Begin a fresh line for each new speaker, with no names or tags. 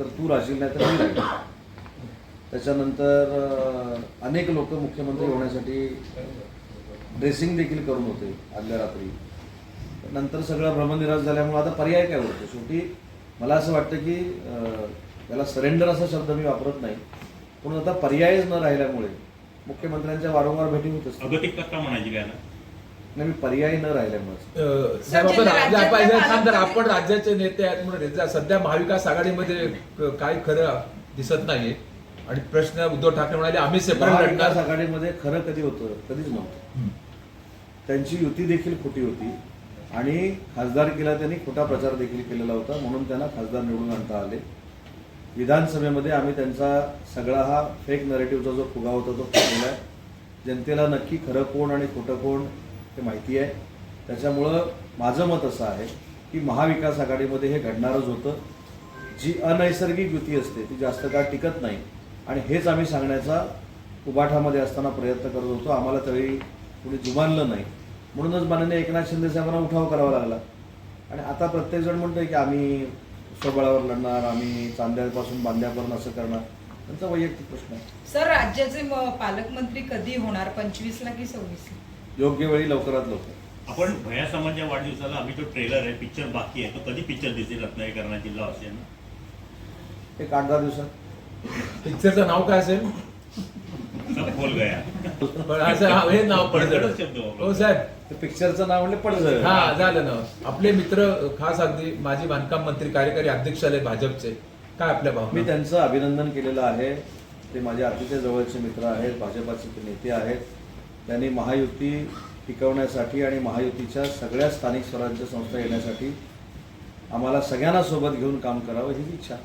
तर तू राहशील नाही तर मी राहील त्याच्यानंतर अनेक लोक मुख्यमंत्री होण्यासाठी ड्रेसिंग देखील करून होते आदल्या रात्री. नंतर सगळं भ्रमनिराश झाल्यामुळे आता पर्याय काय होतो शेवटी मला असं वाटतं की त्याला सरेंडर असा शब्द मी वापरत नाही. पण आता पर्यायच न राहिल्यामुळे मुख्यमंत्र्यांच्या वारंवार भेटी होत असतात नाही मी पर्याय न राहिल्यामुळे.
साहेब आपण
राज्यातल्या
आपण- थांब राज्याचे नेते आहेत म्हणून सध्या महाविकास आघाडीमध्ये काय खरं दिसत नाहीये. आणि प्रश्न उद्धव ठाकरे म्हणाले आम्ही सेपरेट लढणार.
आघाडीमध्ये खरं कधी होतं कधीच नव्हतं. त्यांची युती देखील खोटी होती. आणि खासदारकीला त्यांनी खोटा प्रचार देखील केलेला होता. म्हणून त्यांना खासदार निवडून आणता आले. विधानसभेमध्ये आम्ही त्यांचा सगळा हा फेक नरेटिव्हचा जो फुगा होता तो फुगवला आहे. जनतेला नक्की खरं कोण आणि खोटं कोण हे माहिती आहे. त्याच्यामुळं माझं मत असं आहे की महाविकास आघाडीमध्ये हे घडणारच होतं. जी अनैसर्गिक युती असते ती जास्त काळ टिकत नाही. आणि हेच आम्ही सांगण्याचा उबाठामध्ये असताना प्रयत्न करत होतो. आम्हाला त्यावेळी कुणी जुमानलं नाही. म्हणूनच माननीय एकनाथ शिंदे साहेबांना उठाव करावा लागला. आणि आता प्रत्येकजण म्हणतोय की आम्ही स्वबळावर लढणार आम्ही चांद्यापासून बांध्यापर्यंत असं करणार. त्यांचा वैयक्तिक प्रश्न आहे.
सर राज्याचे पालकमंत्री कधी होणार? पंचवीसला की सव्वीसला?
योग्य वेळी लवकरात लवकर.
आपण भया समाजच्या वाढदिवसाला आम्ही जो ट्रेलर आहे पिक्चर बाकी आहे. तो कधी पिक्चर दिसेल रत्नागिरी जिल्हा असेल
एक आठ दहा दिवसात.
पिक्चरचं नाव काय असेल?
सब खोल गया.
पण असं हा- हे नाव
पडझडच
पडझड
शब्द वापरला.
हो साहेब.
ते पिक्चरचं नाव म्हणजे पडझड
हा झालं ना. आपले मित्र खास अगदी माजी बांधकाम मंत्री कार्यकारी अध्यक्ष आले भाजपचे. काय आपल्या
मी
भावना
त्यांचं अभिनंदन केलेलं आहे. ते माझे अतिशय जवळचे मित्र आहेत भाजपाचे ते नेते आहेत. त्यांनी महायुती टिकवण्यासाठी आणि महायुतीच्या सगळ्या स्थानिक स्वराज्य संस्था येण्यासाठी आम्हाला सगळ्यांना सोबत घेऊन काम करावं ही इच्छा.